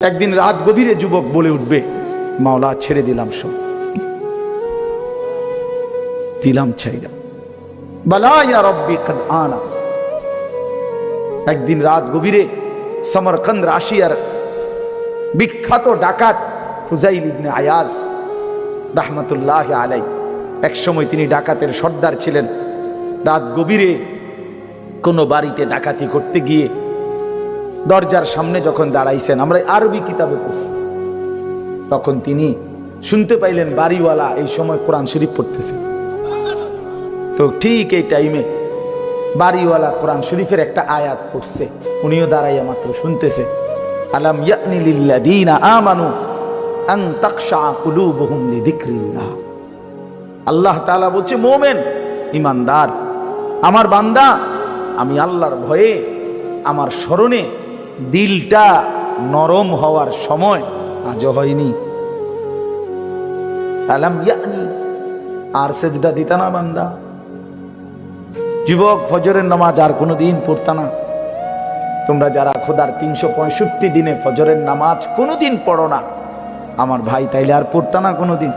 একদিন রাত গভীরে যুবক বলে উঠবে, মাওলা, ছেড়ে দিলাম সব। দিলাম আনা। একদিন রাত গভীরে সমরকন্দ রাশিয়ার বিখ্যাত ডাকাত ফুজাইল ইবনে আয়াজ রাহমাতুল্লাহ আলাই এক সময় তিনি ডাকাতের সর্দার ছিলেন। রাত গভীরে কোনো বাড়িতে ডাকাতি করতে গিয়ে দরজার সামনে যখন দাঁড়াইছেন, আমরা আরবি কিতাবে পড়ছি। তখন তিনি শুনতে পাইলেন, বাড়িওয়ালা এই সময় কোরআন শরীফ পড়তেছে। তো ঠিক এই টাইমে বাড়িওয়ালা কোরআন শরীফের একটা আয়াত পড়ছে। উনিও দাঁড়াইয়া মাত্র শুনতেছে। আলাম ইয়ানি লিল্লাযীনা আমানু আন তাকশা কুলুবুহুম লিযিকরিল্লাহ। আল্লাহ তাআলা বলছে, মোমেন, ইমানদার, আমার বান্দা, আমি আল্লাহর ভয়ে, আমার স্মরণে দিলটা নরম হওয়ার সময় আজও হয়নি। আলাম ইয়ানি, আর সেজদা দিতা না বান্দা। যুবক ফজরের নামাজ আর কোনোদিন পড়তা না। তোমরা যারা খোদার তিনশো পঁয়ষট্টি দিনে ফজরের নামাজ কোনোদিন পড়ো না। আমার ভাই তাইলে আর পড়তা না কোনোদিন।